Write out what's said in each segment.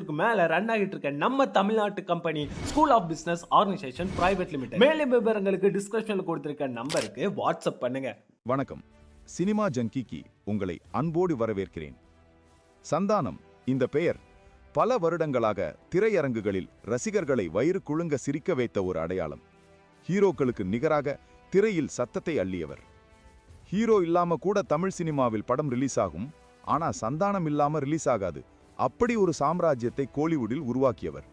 வருடத்திற்கு மேல ரன் ஆகிட்டு இருக்க நம்ம தமிழ்நாட்டு company school of business organisation private limited மேலும் விவரங்களுக்கு டிஸ்கிரிப்ஷன்ல கொடுத்திருக்க நம்பருக்கு வாட்ஸ்அப் பண்ணுங்க. வணக்கம். சினிமா ஜங்கிக்கு உங்களை அன்போடு வரவேற்கிறேன். சந்தானம் இந்த பெயர் பல வருடங்களாக திரையரங்குகளில் ரசிகர்களை வயிறு குழுங்க சிரிக்க வைத்த ஒரு அடையாளம். ஹீரோக்களுக்கு நிகராக திரையில் சத்தத்தை அள்ளியவர். ஹீரோ இல்லாம கூட தமிழ் சினிமாவில் படம் ரிலீஸ் ஆகும். ஆனா சந்தானம் இல்லாம ரிலீஸ் ஆகாது. அப்படி ஒரு சாம்ராஜ்யத்தை கோலிவுட்டில் உருவாக்கியவர்.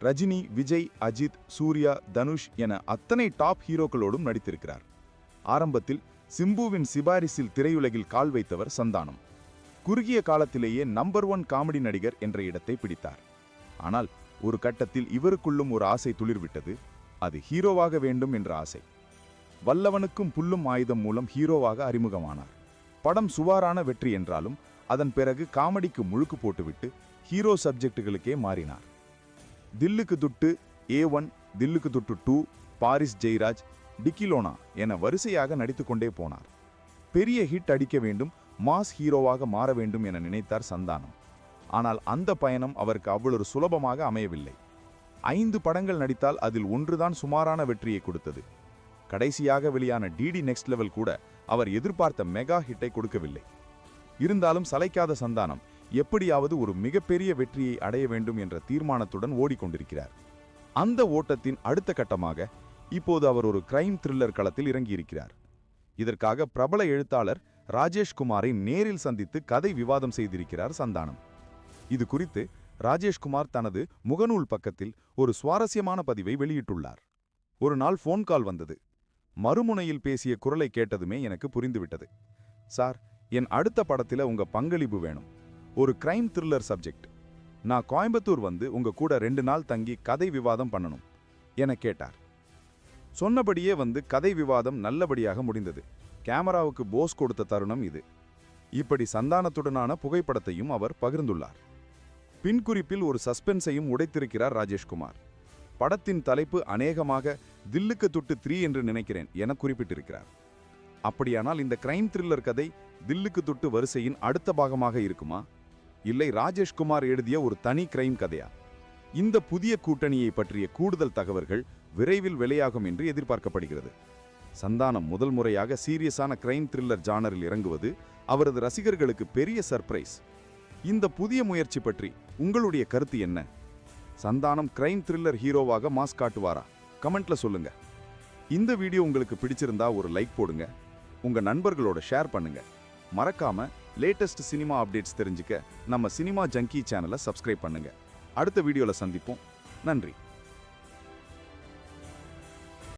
ரஜினி விஜய் அஜித் சூர்யா தனுஷ் என அத்தனை டாப் ஹீரோக்களோடும் நடித்திருக்கிறார். ஆரம்பத்தில் சிம்புவின் சிபாரிசில் திரையுலகில் கால் வைத்தவர் சந்தானம். குறுகிய காலத்திலேயே நம்பர் ஒன் காமெடி நடிகர் என்ற இடத்தை பிடித்தார். ஆனால் ஒரு கட்டத்தில் இவருக்குள்ளும் ஒரு ஆசை துளிர்விட்டது. அது ஹீரோவாக வேண்டும் என்ற ஆசை. வல்லவனுக்கும் புல்லும் ஆயுதம் மூலம் ஹீரோவாக அறிமுகமானார். படம் சுவாரான வெற்றி என்றாலும் அதன் பிறகு காமெடிக்கு முழுக்கு போட்டுவிட்டு ஹீரோ சப்ஜெக்டுகளுக்கே மாறினார். தில்லுக்கு துட்டு ஏ ஒன் தில்லுக்கு துட்டு டூ பாரிஸ் ஜெயராஜ் டிக்கிலோனா என வரிசையாக நடித்துக்கொண்டே போனார். பெரிய ஹிட் அடிக்க வேண்டும் மாஸ் ஹீரோவாக மாற வேண்டும் என நினைத்தார் சந்தானம். ஆனால் அந்த பயணம் அவருக்கு அவ்வளவு சுலபமாக அமையவில்லை. ஐந்து படங்கள் நடித்தால் அதில் ஒன்றுதான் சுமாரான வெற்றியை கொடுத்தது. கடைசியாக வெளியான டிடி நெக்ஸ்ட் லெவல் கூட அவர் எதிர்பார்த்த மெகா ஹிட்டை கொடுக்கவில்லை. இருந்தாலும் சளைக்காத சந்தானம். எப்படியாவது ஒரு மிகப்பெரிய வெற்றியை அடைய வேண்டும் என்ற தீர்மானத்துடன் ஓடிக்கொண்டிருக்கிறார். அந்த ஓட்டத்தின் அடுத்த கட்டமாக இப்போது அவர் ஒரு கிரைம் த்ரில்லர் களத்தில் இறங்கியிருக்கிறார். இதற்காக பிரபல எழுத்தாளர் ராஜேஷ்குமாரை நேரில் சந்தித்து கதை விவாதம் செய்திருக்கிறார் சந்தானம். இது குறித்து ராஜேஷ்குமார் தனது முகநூல் பக்கத்தில் ஒரு சுவாரஸ்யமான பதிவை வெளியிட்டுள்ளார். ஒரு நாள் ஃபோன் கால் வந்தது. மறுமுனையில் பேசிய குரலை கேட்டதுமே எனக்கு புரிந்துவிட்டது. சார் என் அடுத்த படத்துல உங்க பங்களிப்பு வேணும். ஒரு கிரைம் த்ரில்லர் சப்ஜெக்ட் நான் கோயம்புத்தூர் வந்து உங்க கூட ரெண்டு நாள் தங்கி கதை விவாதம் பண்ணணும் என கேட்டார். சொன்னபடியே வந்து கதை விவாதம் நல்லபடியாக முடிந்தது. கேமராவுக்கு போஸ் கொடுத்த தருணம் இது. இப்படி சந்தானத்துடனான புகைப்படத்தையும் அவர் பகிர்ந்துள்ளார். பின்குறிப்பில் ஒரு சஸ்பென்ஸையும் உடைத்திருக்கிறார் ராஜேஷ்குமார். படத்தின் தலைப்பு அநேகமாக தில்லுக்கு துட்டு த்ரீ என்று நினைக்கிறேன் என குறிப்பிட்டிருக்கிறார். அப்படியானால் இந்த கிரைம் த்ரில்லர் கதை தில்லுக்கு தொட்டு வரிசையின் அடுத்த பாகமாக இருக்குமா? இல்லை ராஜேஷ்குமார் எழுதிய ஒரு தனி கிரைம் கதையா? இந்த புதிய கூட்டணியை பற்றிய கூடுதல் தகவல்கள் விரைவில் வெளியாகும் என்று எதிர்பார்க்கப்படுகிறது. சந்தானம் முதல் முறையாக சீரியஸான கிரைம் த்ரில்லர் ஜானரில் இறங்குவது அவரது ரசிகர்களுக்கு பெரிய சர்ப்ரைஸ் இந்த புதிய முயற்சி பற்றி உங்களுடைய கருத்து என்ன? சந்தானம் கிரைம் த்ரில்லர் ஹீரோவாக மாஸ் காட்டுவாரா? கமெண்ட்ல சொல்லுங்க. இந்த வீடியோ உங்களுக்கு பிடிச்சிருந்தா ஒரு லைக் போடுங்க. உங்கள் நண்பர்களோட ஷேர் பண்ணுங்க. மறக்காம லேட்டஸ்ட் சினிமா அப்டேட்ஸ் தெரிஞ்சுக்க நம்ம சினிமா ஜங்கி சேனலை சப்ஸ்கிரைப் பண்ணுங்க. அடுத்த வீடியோவில் சந்திப்போம். நன்றி.